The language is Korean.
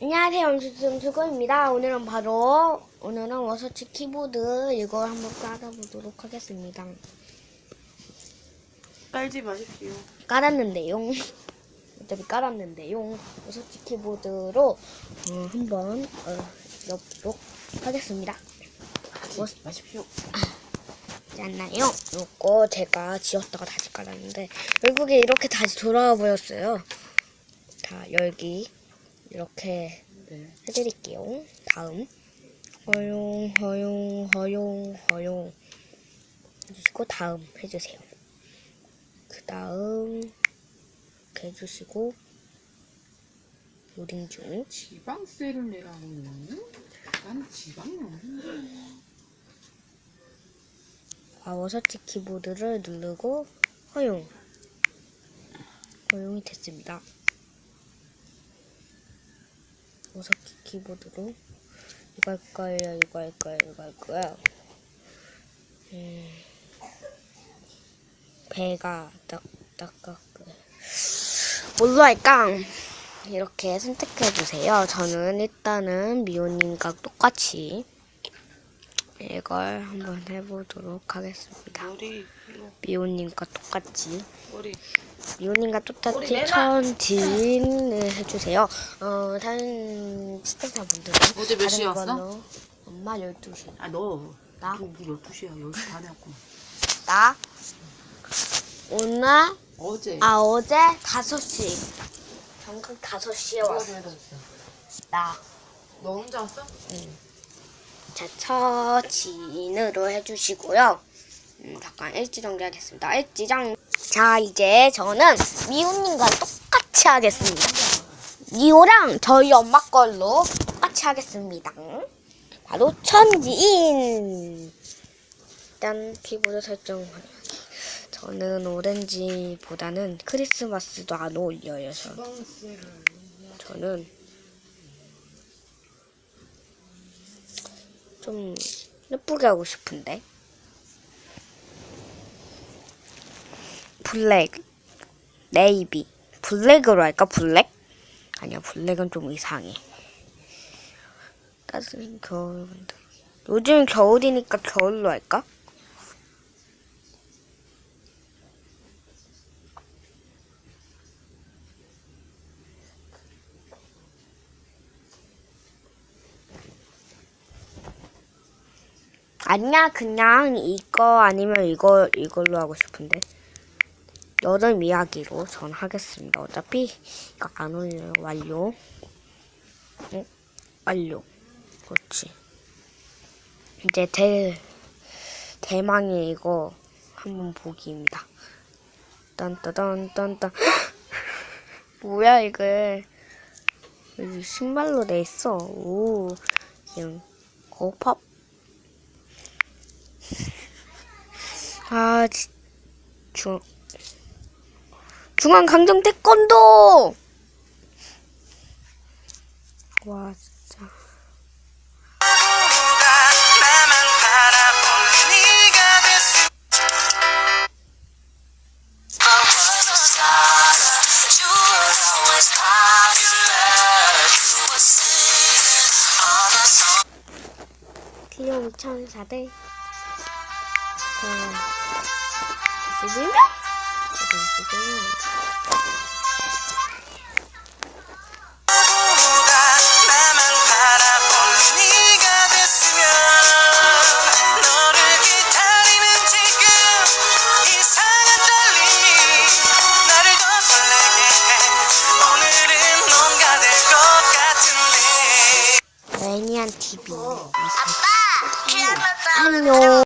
안녕하세요. 음수음수고입니다. 오늘은 바로 오늘은 워서치 키보드 이걸 한번 깔아보도록 하겠습니다. 깔지 마십시오. 깔았는데요. 어차피 깔았는데요. 워서치 키보드로 어, 한번 어, 넣어보도록 하겠습니다. 하지 마십시오. 잖나요? 이거 제가 지웠다가 다시 깔았는데 결국에 이렇게 다시 돌아와 보였어요. 자 열기 이렇게 네. 해드릴게요. 다음 허용 허용 허용 허용 해주시고 다음 해주세요. 그 다음 이렇게 해주시고 로딩 중 지방세를 내라고는? 난 없는데. 와워서치 키보드를 누르고 허용 허용이 됐습니다. 워서치 키보드로 이거 할 거예요, 이거 할 거예요, 이거 할 거예요. 음, 배가 딱딱딱 뭘로 할까? 이렇게 선택해 주세요. 저는 일단은 미호님과 똑같이 이걸 한번 해보도록 하겠습니다. 미호님과 똑같이. 미호님과 똑같이. 천진을 해주세요. 어, 다른 시청자분들은 어제 몇 시에 다른 왔어? 걸로 엄마 12시. 아, 너. 나? 너 12시야. 10시 반에 왔구나. 나 오늘 어제. 아 어제 5시 방금 5시에 누가 왔어. 나너 혼자 왔어? 자, 처진으로 해주시고요. 음, 잠깐 일지 정리 하겠습니다. 일지정. 자, 이제 저는 미호님과 똑같이 하겠습니다. 미호랑 저희 엄마 걸로 똑같이 하겠습니다. 바로 천지인. 일단 키보드 설정. 저는 오렌지보다는 크리스마스도 안 어울려요. 저. 지방세를. 저는 좀 예쁘게 하고 싶은데? 블랙. 네이비. 블랙으로 할까 블랙? 아니야 블랙은 좀 이상해. 따뜻한 겨울 요즘 겨울이니까 겨울로 할까? 아니야 그냥 이거 아니면 이거 이걸로 하고 싶은데 여름 이야기로 전 하겠습니다. 어차피 이거 안 올려요. 완료. 응? 완료. 그렇지. 이제 대 대망의 이거 한번 보기입니다. 딴따단 딴딴 뭐야 이게 여기 신발로 돼 있어. 오 그냥 고팝 아, 지, 중, 중앙 강정 태권도! 와, 진짜. 귀여운 천사들. 자, 21명? 21명. 보다 나만 바라본 네가 됐으면 너를 기다리는 지금 같은데 매니안 TV. 아빠! 안녕.